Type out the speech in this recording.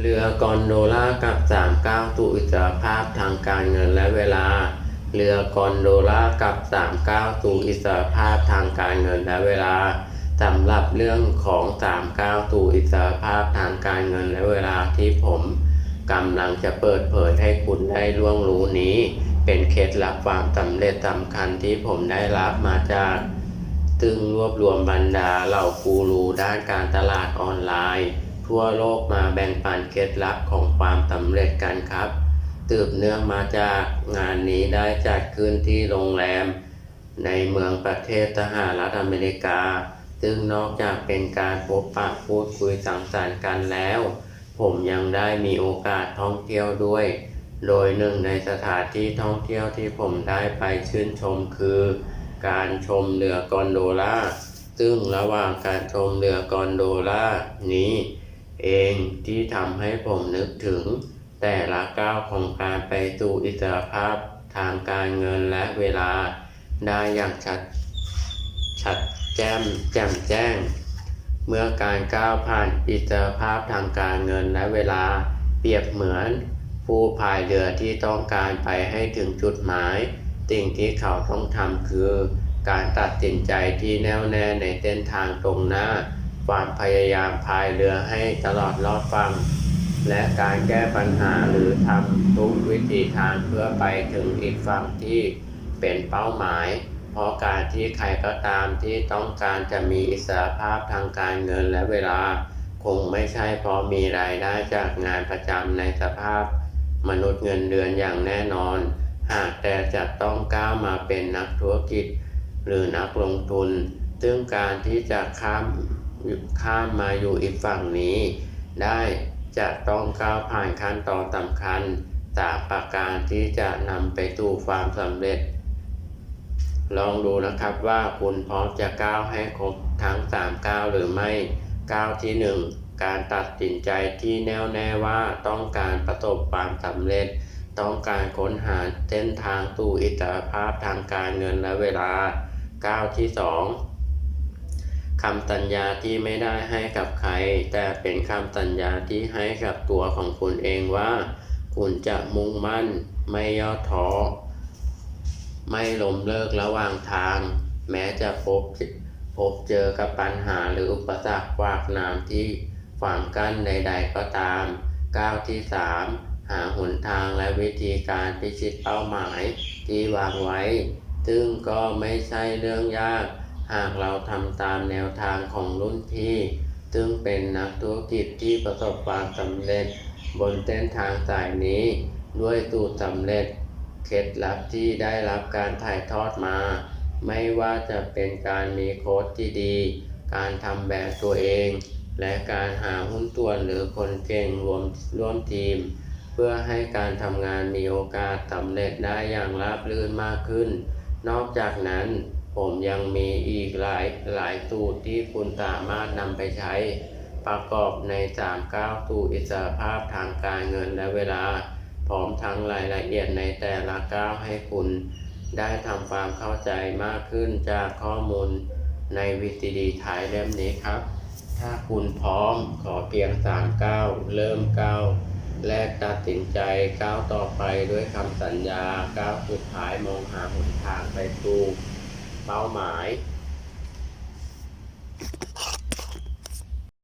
เรือกอนโดล่ากับสามก้าวสู่อิสรภาพทางการเงินและเวลา เรือกอนโดล่ากับสามก้าวสู่อิสรภาพทางการเงินและเวลาสำหรับเรื่องของสามก้าวสู่อิสรภาพทางการเงินและเวลาที่ผมกำลังจะเปิดเผยให้คุณได้ร่วงรู้นี้ เป็นเคล็ดลับความสำเร็จสำคัญที่ผมได้รับมาจากซึ่งรวบรวมบรรดาเหล่ากูรูด้านการตลาดออนไลน์ ทั่วโลกมาแบ่งปันเคล็ดลับของความสำเร็จกันครับตืบเนื่องมาจากงานนี้ได้จัดขึ้นที่โรงแรม ในเมืองประเทศสหรัฐอเมริกา ซึ่งนอกจากเป็นการพบปะพูดคุยสังสรรค์กันแล้ว ผมยังได้มีโอกาสท่องเที่ยวด้วย โดยหนึ่งในสถานที่ท่องเที่ยวที่ผมได้ไปชื่นชมคือ การชมเรือกอนโดล่าซึ่งระหว่างการชมเรือกอนโดล่านี้ เองที่ทำให้ผมนึกถึง แต่ละก้าวของการไปสู่อิสรภาพทางการเงินและเวลาได้อย่างชัดชัดแจ้มแจ่มแจ้ง เมื่อการก้าวผ่านอิสรภาพทางการเงินและเวลาเปรียบเหมือน ผู้พายเรือที่ต้องการไปให้ถึงจุดหมาย สิ่งที่เขาต้องทำคือ การตัดสินใจที่แน่วแน่ในเส้นทางตรงหน้า ความพยายามพายเรือให้ตลอดรอดฟัง และการแก้ปัญหาหรือทำทุกวิธีทางเพื่อไปถึงอีกฝั่งที่เป็นเป้าหมาย เพราะการที่ใครก็ตามที่ต้องการจะมีอิสรภาพทางการเงินและเวลา คงไม่ใช่เพราะมีรายได้จากงานประจำในสภาพ มนุษย์เงินเดือนอย่างแน่นอน หากแต่จะต้องก้าวมาเป็นนักธุรกิจ หรือนักลงทุน ซึ่งการที่จะข้าม ข้ามมาอยู่อีกฝั่งนี้ ได้จะต้องก้าวผ่านขั้นตอนสำคัญสามประการที่จะนำไปสู่ความสำเร็จ ลองดูนะครับว่าคุณพร้อมจะก้าวให้ครบทั้ง3ก้าวหรือไม่ก้าวที่ 1 การตัดสินใจที่แน่วแน่ว่าต้องการประสบความสำเร็จ ต้องการค้นหาเส้นทางสู่อิสรภาพทางการเงินและเวลาก้าวที่ 2 คำสัญญาที่ไม่ได้ให้กับใคร แต่เป็นคำสัญญาที่ให้กับตัวของคุณเองว่า คุณจะมุ่งมั่น ไม่ย่อท้อไม่ล้มเลิกระหว่างทาง แม้จะพบพบเจอกับปัญหาหรืออุปสรรคขวากหนามที่ขวางกั้นใด ๆ ก็ตามก้าวที่ 3 หาหนทางและวิธีการพิชิตเป้าหมายที่วางไว้ ซึ่งก็ไม่ใช่เรื่องยาก หากเราทำตามแนวทางของรุ่นพี่ ซึ่งเป็นนักธุรกิจที่ประสบความสำเร็จ บนเส้นทางสายนี้ ด้วยสูตรสำเร็จ เคล็ดลับที่ได้รับการถ่ายทอดมา ไม่ว่าจะเป็นการมีโค้ชที่ดี การทำแบบตัวเอง และการหาหุ้นส่วนหรือคนเก่งรวมร่วมทีม เพื่อให้การทำงานมีโอกาสสำเร็จได้อย่างราบรื่นมากขึ้น นอกจากนั้น ผมยังมีอีกหลายหลายสูตรที่คุณสามารถนำไปใช้ ประกอบใน3ก้าวสู่อิสรภาพทางการเงินและเวลา พร้อมทั้งรายละเอียดในแต่ละก้าวให้คุณ ได้ทำความเข้าใจมากขึ้นจากข้อมูลในวิธีดีท้ายเล่มนี้ครับ ถ้าคุณพร้อมขอเพียง3ก้าวเริ่มก้าวแรกตัดสินใจก้าวต่อไปด้วยคำสัญญาก้าวสุดท้ายมองหาหนทางไปสู่ เป้าหมาย